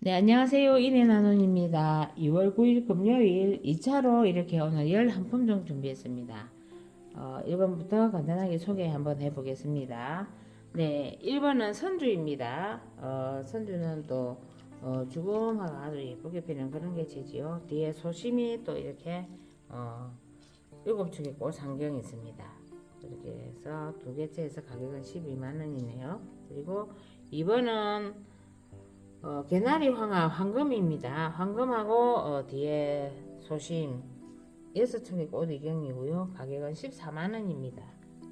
네, 안녕하세요. 이내나눔입니다. 2월 9일 금요일 2차로 이렇게 오늘 열한 품종 준비했습니다. 어, 1번부터 간단하게 소개 한번 해보겠습니다. 네, 1번은 선주입니다. 어, 선주는 또 어, 주금화가 아주 예쁘게 피는 그런 개체지요. 뒤에 소심이 또 이렇게 어, 일곱 축의 꽃 상경이 있습니다. 이렇게 해서 두 개째에서 가격은 12만 원이네요. 그리고 2번은 어, 개나리 황화 황금입니다. 황금하고 어, 뒤에 소심 여섯 척의 꽃이경이고요. 가격은 14만 원입니다.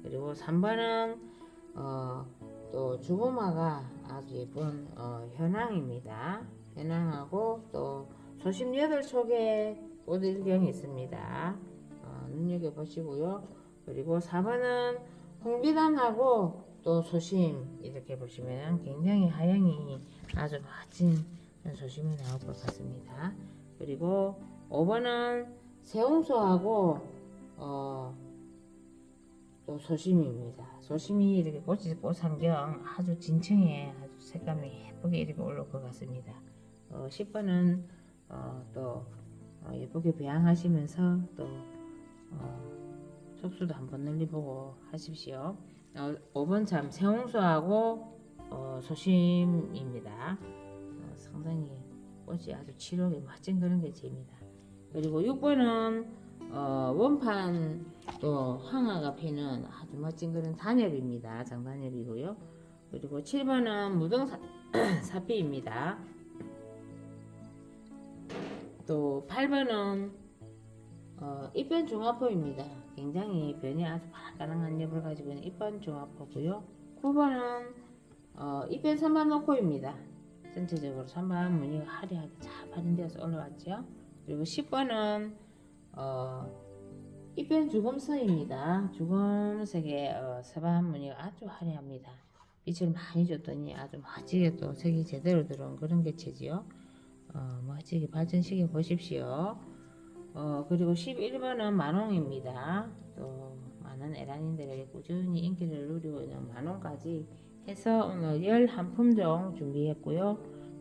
그리고 3번은 어, 또 주고마가 아주 예쁜 어, 현황입니다. 현황하고 또 소심 8척의 꽃일경이 있습니다. 어, 눈여겨보시고요. 그리고 4번은 홍비단하고 또 소심 이렇게 보시면 굉장히 하영이 아주 멋진 소심이 나올 것 같습니다. 그리고 5번은 새홍소하고 어, 또 소심입니다. 소심이 이렇게 꽃이 꽃상경 아주 진층에 아주 색감이 예쁘게 이렇게 올라올 것 같습니다. 어, 10번은 어, 또 어, 예쁘게 배양하시면서 또 어, 속수도 한번 늘려보고 하십시오. 어, 5번 참 새홍소하고 어, 소심입니다. 어, 상당히 꽃이 아주 치록이 멋진 그런 개체입니다. 그리고 6번은 어, 원판 또 황화가 피는 아주 멋진 그런 단엽입니다. 장단엽이고요. 그리고 7번은 무등 사, 사피입니다. 또 8번은 어, 입변 중화포입니다. 굉장히 변이 아주 가능한 엽을 가지고 있는 입변 중화포고요. 9번은 어, 입변 선반 노코입니다. 전체적으로 선반 무늬가 화려하게 잘 발현되어서 올라왔죠. 그리고 10번은 어, 입변 주검서입니다. 주검색의 어, 서반 무늬가 아주 화려합니다. 빛을 많이 줬더니 아주 멋지게 또 색이 제대로 들어온 그런 개체지요. 어, 멋지게 발전시켜 보십시오. 어, 그리고 11번은 만홍입니다. 또 많은 에란인들에게 꾸준히 인기를 누리고 있는 만홍까지 해서 오늘 11품종 준비했고요.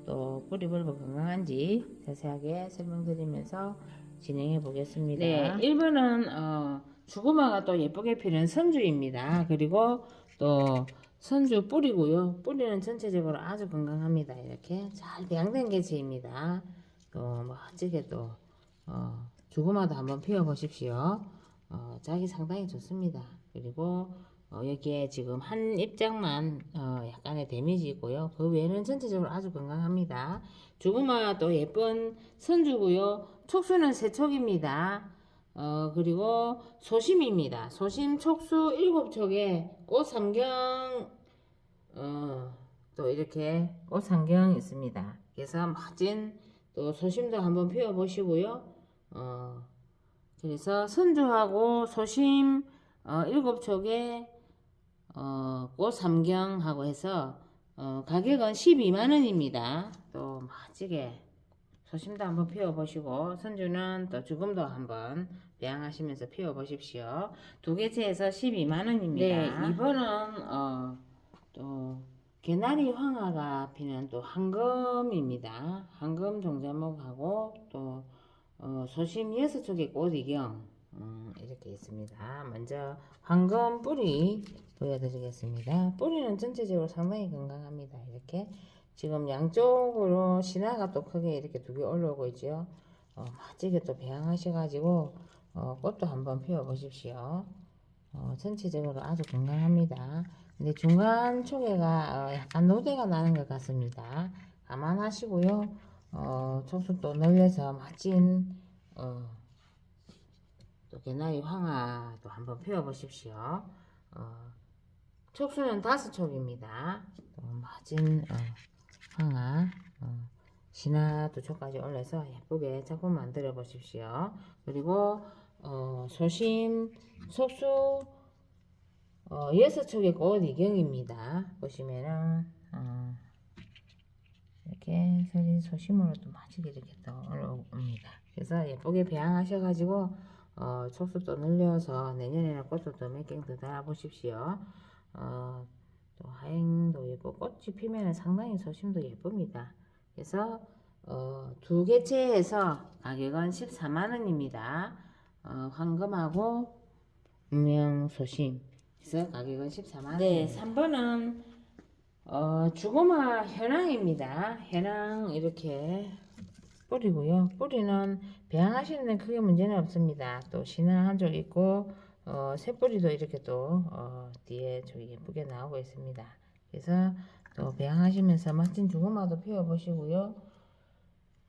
또 뿌리벌브 건강한지 자세하게 설명드리면서 진행해 보겠습니다. 네, 1번은 어, 주구마가 또 예쁘게 피는 선주입니다. 그리고 또 선주 뿌리고요. 뿌리는 전체적으로 아주 건강합니다. 이렇게 잘 배양된 개체입니다. 또 멋지게 또 어, 주구마도 한번 피워 보십시오. 어, 짝이 상당히 좋습니다. 그리고 어, 여기에 지금 한 입장만 어, 약간의 데미지 있고요. 그 외에는 전체적으로 아주 건강합니다. 주구마 또 예쁜 선주고요. 촉수는 세촉입니다. 어, 그리고 소심입니다. 소심 촉수 일곱 촉에 꽃 삼경 어, 또 이렇게 꽃 삼경 있습니다. 그래서 멋진 또 소심도 한번 피워 보시고요. 어, 그래서 선주하고 소심 어, 일곱 촉에 어, 꽃 삼경하고 해서 어, 가격은 12만원입니다. 또 멋지게 소심도 한번 피워보시고 선주는 또 죽음도 한번 배양하시면서 피워보십시오. 두 개체에서 12만원입니다. 네, 이번은 어, 또 개나리 황화가 피는 또 황금입니다. 황금 종자목하고 또 어, 소심 여섯 쪽의 꽃이경 음, 이렇게 있습니다. 먼저 황금 뿌리 보여드리겠습니다. 뿌리는 전체적으로 상당히 건강합니다. 이렇게 지금 양쪽으로 신화가 또 크게 이렇게 두 개 올라오고 있죠. 어, 멋지게 또 배양하셔가지고 어, 꽃도 한번 피워 보십시오. 어, 전체적으로 아주 건강합니다. 근데 중간 초계가 어, 약간 노대가 나는 것 같습니다. 감안하시고요. 어, 촉수 또 늘려서 멋진 어, 또 개나리 황화도 한번 피워 보십시오. 어, 촉수는 다섯 촉입니다. 또 멋진 어, 황화 어, 신화도 촉까지 올려서 예쁘게 작품 만들어 보십시오. 그리고 어, 소심 속수 어, 여섯 촉의 꽃 이경입니다. 보시면은 어, 이렇게 서리 소심으로 또 멋지게 이렇게 또 올라옵니다. 그래서 예쁘게 배양하셔가지고 어, 촉수도 늘려서 내년에는 꽃도 더몇개더 달아보십시오. 어, 또 하행도 예쁘고 꽃이 피면 상당히 소심도 예쁩니다. 그래서 어, 두 개체해서 가격은 14만 원입니다. 어, 황금하고 음영소심 그래서 가격은 14만 원. 네, 3번은 어, 주고마 현황입니다. 현황 이렇게 뿌리고요. 뿌리는 배양하시는 크게 문제는 없습니다. 또 신화 한쪽 있고 어, 새뿌리도 이렇게 또 어, 뒤에 저기 예쁘게 나오고 있습니다. 그래서 또 배양하시면서 멋진 주고마도 피워보시고요.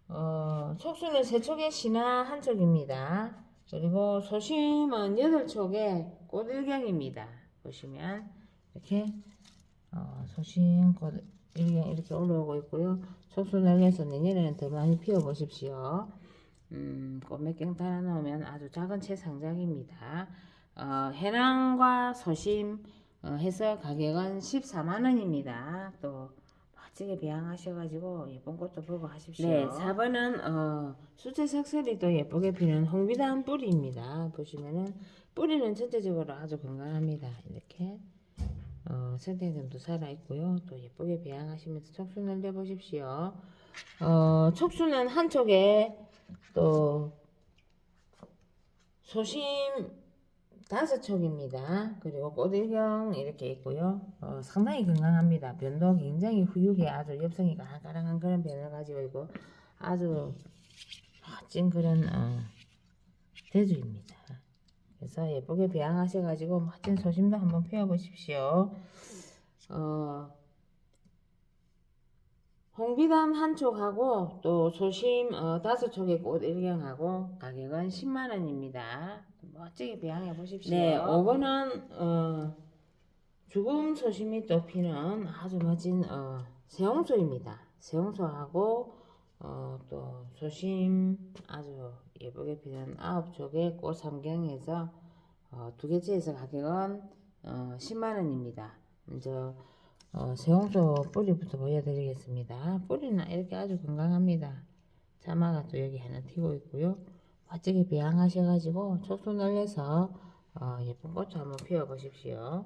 어, 촉수는 세 촉의 신화 한 촉입니다. 그리고 소심은 여덟 촉의 꽃일경입니다. 보시면 이렇게 어, 소심 꽃일경 이렇게 올라오고 있고요. 촉수 날려서 내년에는 더 많이 피워보십시오. 음, 꽃몇경 달아놓으면 아주 작은 채상작입니다. 어, 해낭과 소심 어, 해서 가격은 14만원입니다. 또 멋지게 배양하셔가지고 예쁜 꽃도 보고 하십시오. 네, 4번은 어, 수채 색설이 또 예쁘게 피는 홍비단 뿌리입니다. 보시면은 뿌리는 전체적으로 아주 건강합니다. 이렇게 어, 생태점도 살아있고요. 또 예쁘게 배양하시면서 촉수 늘려보십시오. 어, 촉수는 한쪽에 또 소심 다섯 촉입니다. 그리고 꽃일경 이렇게 있고요. 어, 상당히 건강합니다. 변도 굉장히 후육에 아주 엽성이 가랑가랑한 그런 변을 가지고 있고 아주 멋진 그런 어, 대주입니다. 그래서 예쁘게 배양하셔가지고 멋진 소심도 한번 피워보십시오. 어, 홍비담 한 촉하고 또 소심 어, 다섯 촉의 꽃 일경하고 가격은 10만 원입니다. 멋지게 배양해 보십시오. 네, 5번은 어, 죽음 소심이 또 피는 아주 멋진 어, 새홍소입니다. 새홍소하고 어, 또 소심 아주 예쁘게 피는 아홉 촉의 꽃 삼경에서 어, 두 개째에서 가격은 어, 10만 원입니다. 먼저 어, 새홍소 뿌리부터 보여드리겠습니다. 뿌리는 이렇게 아주 건강합니다. 자마가 또 여기 하나 튀고 있고요. 멋지게 배양하셔가지고 촉수 늘려서 어, 예쁜 꽃 한번 피워보십시오.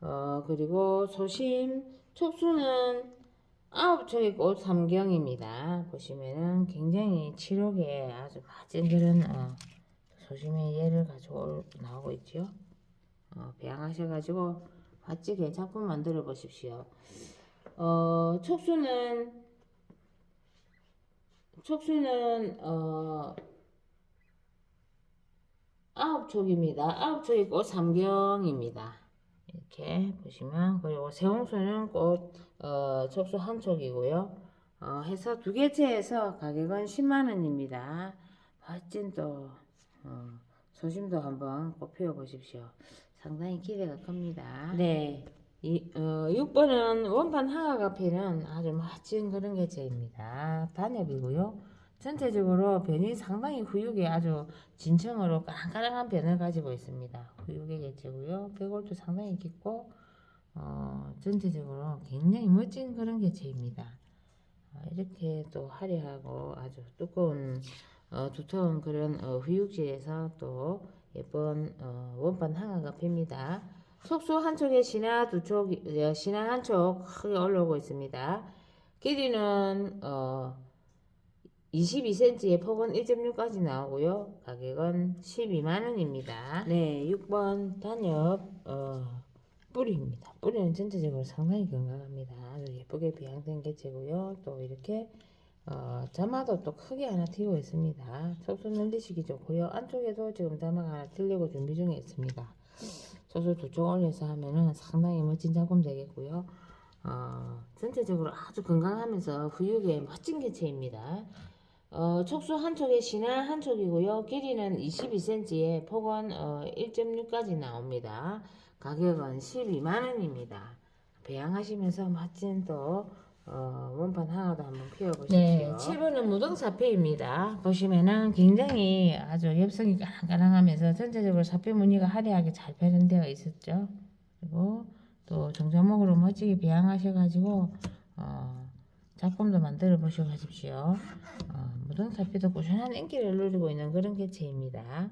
어, 그리고 소심 촉수는 아홉 촉의 꽃 삼경입니다. 보시면은 굉장히 칠옥에 아주 멋진 그런 어, 소심의 예를 가지고 나오고 있죠. 어, 배양하셔가지고 멋지게 작품 만들어 보십시오. 어, 촉수는 촉수는 어, 아홉 촉입니다. 아홉 촉이 꽃 삼경입니다. 이렇게 보시면 그리고 새홍수는 꽃 어, 촉수 한 촉이고요. 어, 해서 두 개째에서 가격은 10만 원입니다. 멋진 또 어, 소심도 한번 꼭 피워보십시오. 상당히 기대가 큽니다. 네. 이, 어, 6번은 원판 하가가 피는 아주 멋진 그런 개체입니다. 단엽이고요. 전체적으로 변이 상당히 후육이 아주 진청으로 깡깡한 변을 가지고 있습니다. 후육의 개체고요. 배골도 상당히 깊고 어, 전체적으로 굉장히 멋진 그런 개체입니다. 어, 이렇게 또 화려하고 아주 두꺼운 어, 두터운 그런 어, 후육지에서 또 예쁜 어, 원판 항아가 핍니다. 속수 한쪽에 신화 두쪽 어, 신화 한쪽 크게 올라오고 있습니다. 길이는 어, 22cm에 폭은 1.6까지 나오고요. 가격은 12만원입니다. 네, 6번 단엽 어, 뿌리입니다. 뿌리는 전체적으로 상당히 건강합니다. 아주 예쁘게 비양된 개체고요. 또 이렇게 어, 자마도 또 크게 하나 튀고 있습니다. 속수 늘리시기 좋고요. 안쪽에도 지금 자마가 하나 튀려고 준비 중에 있습니다. 속수 두 쪽 올려서 하면은 상당히 멋진 작품 되겠고요. 어, 전체적으로 아주 건강하면서 후육의 멋진 개체입니다. 어, 촉수 한쪽에 신화 한쪽이고요. 길이는 22cm에 폭은 어, 1.6까지 나옵니다. 가격은 12만원입니다. 배양하시면서 멋진 또 어, 원판 하나도 한번 피워보십시오. 네, 7번은 무등사패입니다. 보시면은 굉장히 아주 엽성이 까랑까랑하면서 전체적으로 사패 무늬가 화려하게 잘 표현되어 있었죠. 그리고 또 정자목으로 멋지게 배양하셔가지고 어, 작품도 만들어 보셔 가십시오. 어, 무등사패도 꾸준한 인기를 누리고 있는 그런 개체입니다.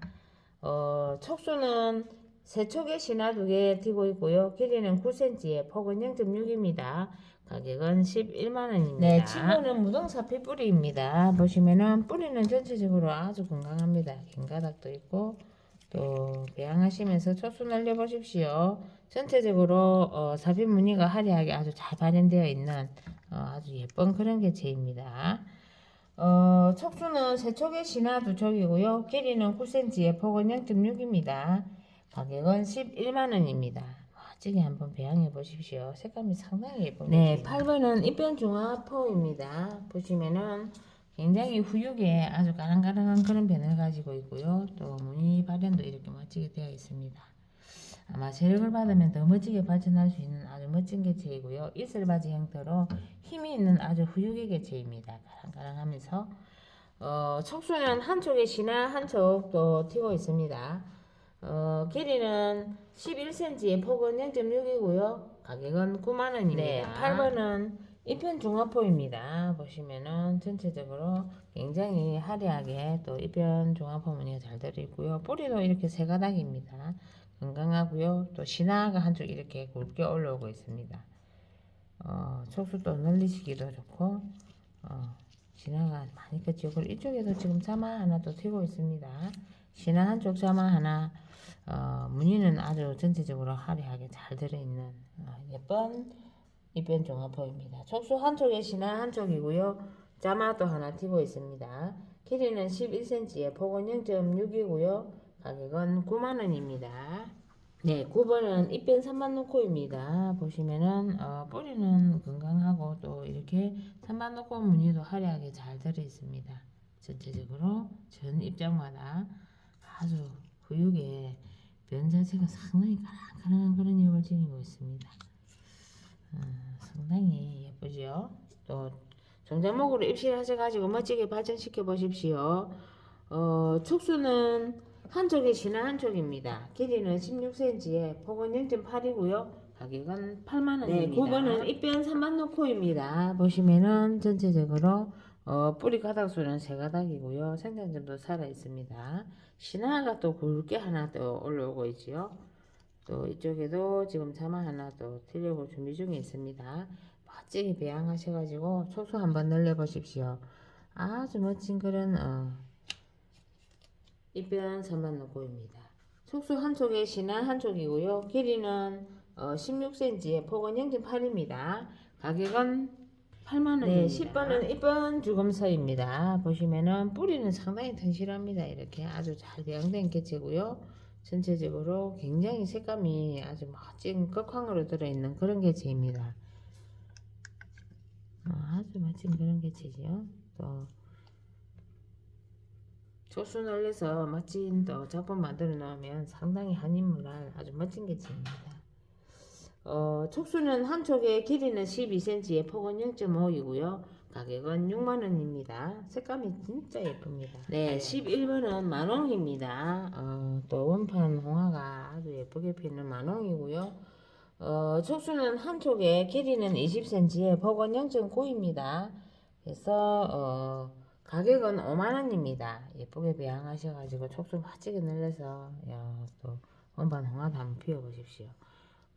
어, 촉수는 세 촉에 신화 두개 튀고 있고요. 길이는 9cm에 폭은 0.6입니다. 가격은 11만원입니다. 네, 치고는 무동사피 뿌리입니다. 보시면은 뿌리는 전체적으로 아주 건강합니다. 갱가닥도 있고 또 배양하시면서 초수 날려보십시오. 전체적으로 어, 사비 무늬가 화려하게 아주 잘 발현되어 있는 어, 아주 예쁜 그런 개체입니다. 어, 척수는 세 촉에 신화 두 촉이고요. 길이는 9cm에 폭은 0.6입니다. 가격은 11만원입니다. 멋지게 한번 배양해 보십시오. 색감이 상당히 예쁩니다. 네, 8번은 입변중화포입니다. 보시면은 굉장히 후육에 아주 가랑가랑한 그런 변을 가지고 있고요. 또 무늬 발현도 이렇게 멋지게 되어 있습니다. 아마 세력을 받으면 더 멋지게 발전할 수 있는 아주 멋진 개체이고요. 이슬바지 형태로 힘이 있는 아주 후육의 개체입니다. 가랑가랑하면서 어, 척수는 한쪽에 신화 한쪽 또 튀고 있습니다. 어, 길이는 11cm에 폭은 0.6이고요. 가격은 9만원입니다. 네, 8번은 이편 중화포입니다. 보시면은 전체적으로 굉장히 화려하게 또 이편 중화포 무늬가 잘 들어있고요. 뿌리도 이렇게 세 가닥입니다. 건강하고요. 또 신화가 한쪽 이렇게 굵게 올라오고 있습니다. 어, 촉수도 늘리시기도 좋고 어, 신화가 많이 컸죠. 그리고 이쪽에도 지금 자마 하나 또 튀고 있습니다. 신화 한쪽 자마 하나 어, 무늬는 아주 전체적으로 화려하게 잘 들어있는 어, 예쁜 이변 종합포입니다. 촉수 한쪽에 신화 한쪽이고요. 자마도 하나 튀고 있습니다. 길이는 11cm에 폭은 0.6이고요. 가격은 9만원입니다. 네, 9번은 입변 3만 놓고입니다. 보시면은 어, 뿌리는 건강하고 또 이렇게 3만 놓고 무늬도 화려하게 잘 들어 있습니다. 전체적으로 전 입장마다 아주 후육에 변 자체가 상당히 가랑가랑한 그런 역을 지니고 있습니다. 어, 상당히 예쁘죠? 또 정자목으로 입실하셔가지고 멋지게 발전시켜 보십시오. 어, 촉수는 한쪽이 신화 한쪽입니다. 길이는 16cm에 폭은 0.8이고요. 가격은 8만원입니다. 네, 9번은 입변 3만 놓고입니다. 보시면은 전체적으로 어, 뿌리 가닥수는 세 가닥이고요. 생장점도 살아 있습니다. 신화가 또 굵게 하나 또 올라오고 있지요. 또 이쪽에도 지금 자마 하나 또 틀려볼 준비 중에 있습니다. 멋지게 배양하셔가지고 촉수 한번 늘려보십시오. 아주 멋진 그런 어, 입변 3만 놓고입니다. 촉수 한쪽에 신화 한쪽이고요. 길이는 어, 16cm에 폭은 0.8입니다. 가격은 8만원입니다. 네, 10번은 입번 주검서입니다. 보시면은 뿌리는 상당히 튼실합니다. 이렇게 아주 잘 배양된 개체고요. 전체적으로 굉장히 색감이 아주 멋진 끝광으로 들어있는 그런 개체입니다. 어, 아주 멋진 그런 개체지요. 또 초수 늘려서 멋진 또 작품 만들어 놓으면 상당히 한 인물할 아주 멋진 개체입니다. 어, 촉수는 한쪽에 길이는 12cm에 폭은 0.5이고요. 가격은 6만원입니다. 색감이 진짜 예쁩니다. 네, 11번은 만홍입니다. 어, 또 원판 홍화가 아주 예쁘게 피는 만홍이고요. 어, 촉수는 한쪽에 길이는 20cm에 폭은 0.9입니다. 그래서 어, 가격은 5만원입니다. 예쁘게 배양하셔가지고 촉수 멋지게 늘려서 야, 또 원판 홍화도 한번 피워보십시오.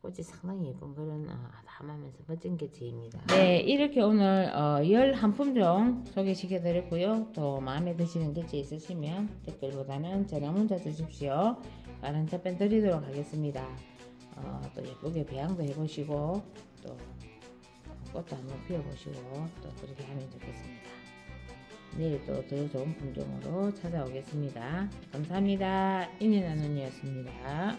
꽃이 상당히 예쁜 그런 어, 아담하면서 멋진 개체입니다. 네, 이렇게 오늘 어, 열한 품종 소개시켜 드렸고요. 또 마음에 드시는 개체 있으시면 댓글보다는 전화 문자 주십시오. 다른 답변 드리도록 하겠습니다. 어, 또 예쁘게 배양도 해보시고 또 꽃도 한번 피워보시고 또 그렇게 하면 좋겠습니다. 내일 또 더 좋은 품종으로 찾아오겠습니다. 감사합니다. 인연나눈이었습니다.